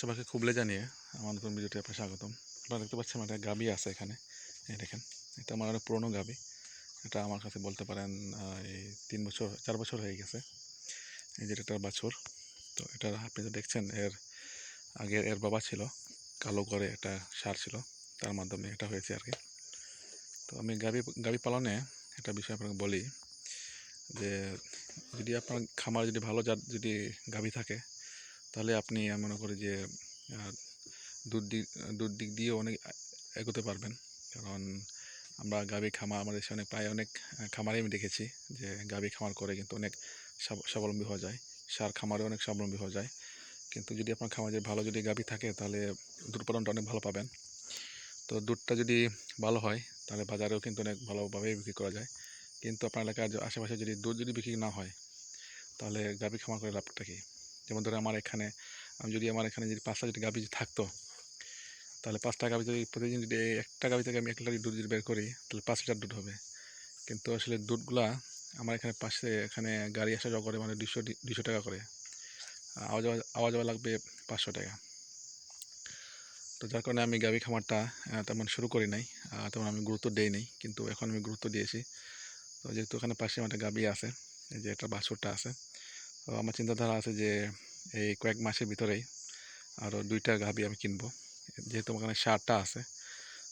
সবাইকে খুবলে জানিয়ে আমার নতুন ভিডিওতে আপনার স্বাগতম। আপনারা দেখতে পাচ্ছেন একটা গাবি আছে এখানে। এই দেখেন, এটা আমার অনেক পুরনো গাবি। এটা আমার কাছে বলতে পারেন এই তিন বছর, চার বছর হয়ে গেছে। এই যে এটার বাছুর। তো এটা আপনি তো দেখছেন, এর আগে এর বাবা ছিল। কালো করে একটা সার ছিল। তার মাধ্যমে এটা হয়েছে আর কি। তো আমি গাবি গাবি পালনে একটা বিষয় আপনাকে বলি যে, যদি আপনার খামার যদি ভালো জাত, যদি গাবি থাকে তাহলে আপনি মনে করি যে আহ, দুধ দিক দুধ দিক দিয়ে অনেক এগোতে পারবেন। কারণ আমরা গাভী খামার আমাদের দেশে অনেক প্রায় অনেক খামারে আমি দেখেছি যে গাভী খামার করে কিন্তু অনেক স্বাবলম্বী হওয়া যায়। সার খামারে অনেক স্বাবলম্বী হওয়া যায়। কিন্তু যদি আপনার খামারে ভালো যদি গাভী থাকে তাহলে দুধ উৎপাদনটা অনেক ভালো পাবেন। তো দুধটা যদি ভালো হয় তাহলে বাজারেও কিন্তু অনেক ভালোভাবে বিক্রি করা যায়। কিন্তু আপনার এলাকার আশেপাশে যদি দুধ যদি বিক্রি না হয় তাহলে গাভী খামার করে লাভটা কি? যেমন ধরে আমার এখানে, আমি যদি আমার এখানে যদি পাঁচটা যদি গাভী থাকতো, তাহলে পাঁচটা গাভী যদি প্রতিদিন যদি একটা গাভী থেকে আমি এক লিটার দুধ যদি বের করি, তাহলে পাঁচ লিটার দুধ হবে। কিন্তু আসলে দুধগুলা আমার এখানে পাশে, এখানে গাড়ি আসা যাওয়া করে মানে দুশো দুশো টাকা করে। আওয়া যাওয়া আওয়া যাওয়া লাগবে পাঁচশো টাকা। তো যার কারণে আমি গাভী খামারটা তেমন শুরু করি নাই তেমন আমি গুরুত্ব দেই নাই, কিন্তু এখন আমি গুরুত্ব দিয়েছি। তো যেহেতু এখানে পাশে আমার একটা গাভী আছে যে একটা বাছুরটা আছে আমার চিন্তাধারা আছে যে এই কয়েক মাসের ভিতরেই আরও দুইটা গাভী আমি কিনবো। যেহেতু এখানে সারটা আছে,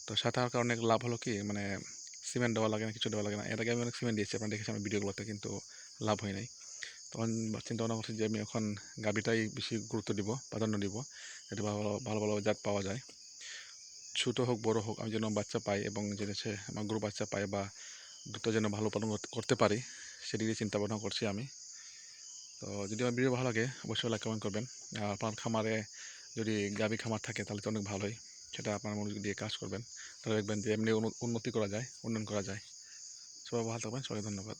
তো সার থাকার কারণে লাভ হলো কি মানে সিমেন্ট দেওয়া লাগে না, কিছু দেওয়া লাগে না। এর আগে আমি অনেক সিমেন্ট দিয়েছি, আপনারা দেখেছি আমার ভিডিওগুলোতে, কিন্তু লাভ হয় নাই। তখন চিন্তা ভাবনা করছি যে আমি এখন গাভীটাই বেশি গুরুত্ব দিব, প্রাধান্য দিব, যাতে ভালো ভালো ভালো জাত পাওয়া যায়। ছোটো হোক, বড় হোক, আমি যেন বাচ্চা পাই এবং যে হচ্ছে আমার গরু বাচ্চা পাই বা দুটো যেন ভালো উৎপাদন করতে পারি সেদিকে চিন্তা ভাবনা করছি আমি। তো যদি আমার ভিডিও ভালো লাগে, অবশ্যই লাইক কমেন্ট করবেন। আর আপনার খামারে যদি গাভী খামার থাকে, তাহলে তো অনেক ভালোই। সেটা আপনার মনোযোগ দিয়ে কাজ করবেন। তাহলে দেখবেন যে এমনি উন্ন- উন্নতি করা যায়, উন্নয়ন করা যায়। সবাই ভালো থাকবেন সবাই ধন্যবাদ।